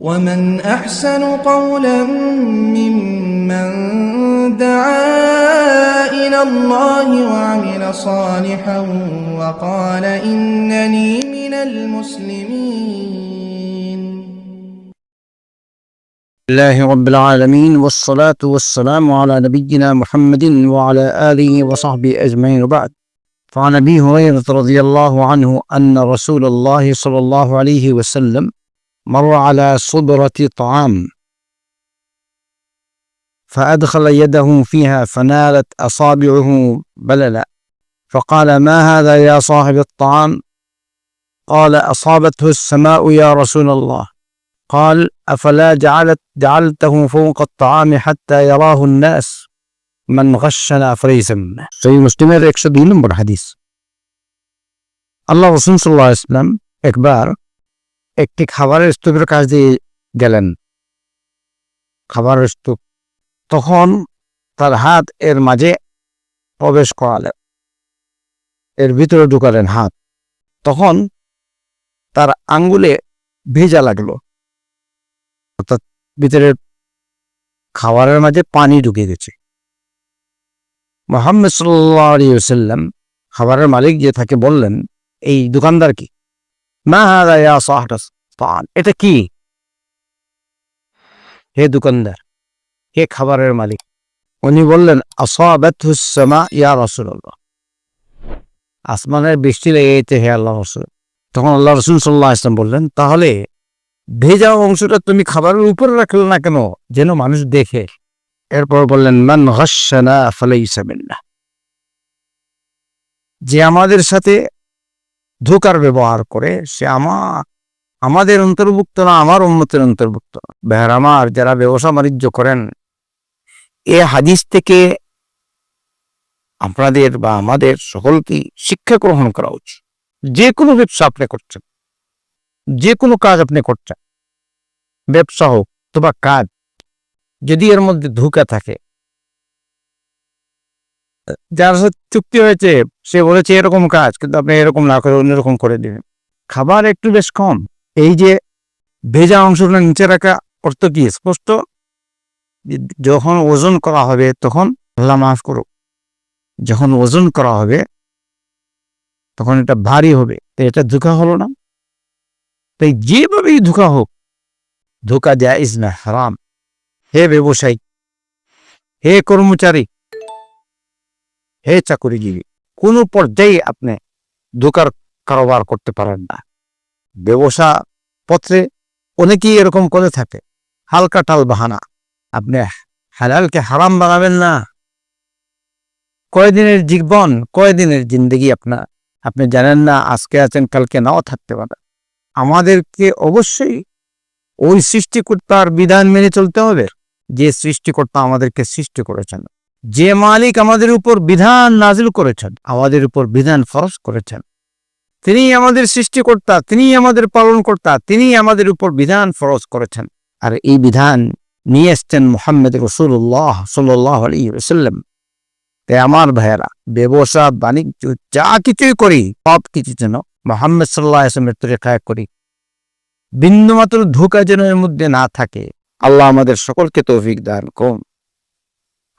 ومن أحسن قولا ممن دعا إلى الله وعمل صالحا وقال إنني من المسلمين الله رب العالمين والصلاة والسلام على نبينا محمد وعلى آله وصحبه أجمعين وبعد. فعن أبي هريرة رضي الله عنه أن رسول الله صلى الله عليه وسلم مر على صدرة طعام فأدخل يده فيها فنالت أصابعه بللا فقال ما هذا يا صاحب الطعام قال أصابته السماء يا رسول الله قال أفلا جعلت جعلته فوق الطعام حتى يراه الناس من غشنا فليس منا সেই মুসলিমের একশো দুই নম্বর হাদিস আল্লাহ রসুল সাল্লাহ ইসলাম একবার একটি খাবারের স্তূপের কাছ দিয়ে গেলেন। খাবারের স্তূপ। তখন তার হাত এর মাঝে প্রবেশ করালেন। এর ভিতরে ঢুকালেন হাত। তখন তার আঙ্গুলে ভেজা লাগল। অর্থাৎ ভিতরে খাবারের মাঝে পানি ঢুকে গেছে। মোহাম্মদ সাল্লাম খাবারের মালিক যে তাকে বললেন, এই দোকানদার কি? পান এটা কি? হে দোকানদার, হে খাবারের মালিক, উনি বললেন আসমানের বৃষ্টি লেগে হে আল্লাহ রসুল। তখন আল্লাহ রসুল সাল্লাহ ইসলাম বললেন, তাহলে ভেজা অংশটা তুমি খাবারের উপরে রাখলে না কেন? যেন মানুষ দেখে। এরপর বললেন, মান হাসানা ফালাইসা মিন্না। যে আমাদের সাথে ধোকার ব্যবহার করে সে আমার আমাদের অন্তর্ভুক্ত না, আমার উন্মতের অন্তর্ভুক্ত না। বেহার যারা ব্যবসা বাণিজ্য করেন, এ হাদিস থেকে আপনাদের বা আমাদের সকলকে শিক্ষা গ্রহণ করা উচিত। যে কোনো ব্যবসা আপনি করছেন, যে কোনো কাজ আপনি করছেন, ব্যবসা হোক অথবা কাজ, যদি এর মধ্যে ধোকা থাকে যার সাথে চুক্তি হয়েছে, সে বলেছে এরকম কাজ, কিন্তু আপনি এরকম না করে অন্যরকম করে দিবেন। খাবার একটু বেশ কম। এই যে ভেজা অংশটা নিচে রাখা অর্থ কি? স্পষ্ট? যখন ওজন করা হবে, তখন আল্লাহ মাফ করো যখন ওজন করা হবে, তখন এটা ভারী হবে। তো এটা ধোকা হলো না? তাই যেভাবেই ধোকা হোক, ধোকা জায়জ না, হারাম। হে ব্যবসায়ী, হে কর্মচারী হে চাকরিজীবী কোনো পর্যায়ে আপনি ধোকার কারোবার করতে পারেন না। ব্যবসা পত্রে অনেকেই এরকম করে থাকে, হালকা টাল বাহানা, আপনি হালালকে হারাম বানাবেন না। কয়দিনের জীবন, কয়দিনের জিন্দগি আপনার আপনি জানেন না, আজকে আছেন, কালকে নাও থাকতে পারেন আমাদেরকে অবশ্যই ওই সৃষ্টিকর্তার বিধান মেনে চলতে হবে, যে সৃষ্টিকর্তা আমাদেরকে সৃষ্টি করেছেন। যে মালিক আমাদের উপর বিধান নাজিল করেছেন, আমাদের উপর বিধান ফরজ করেছেন। তিনি আমাদের সৃষ্টিকর্তা, তিনি আমাদের পালনকর্তা, তিনি আমাদের উপর বিধান ফরজ করেছেন। আর এই বিধান নিয়ে এসছেন মোহাম্মদ রসুল্লাহ সাল্লাহ আলী সাল্লাম তাই আমার ভাইয়েরা, ব্যবসা, বাণিজ্য, যা কিছুই করি, সব কিছু যেন মোহাম্মদ সাল্লাহ আসলামের তরিকায় করি। বিন্দুমাত্র ধোকা যেন এর মধ্যে না থাকে। আল্লাহ আমাদের সকলকে তৌফিক দান করুন।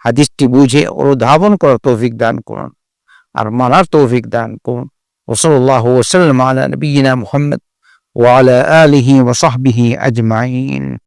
হাদিসটি বুঝে অনুধাবন করার তৌফিক দান করুন আর মানার তৌফিক দান করুন। ওসল্লাহ ওসাল্লাম আলা নবীনা মোহাম্মদ ওয়ালা আলিহি ওসহবিহি আজমাইন।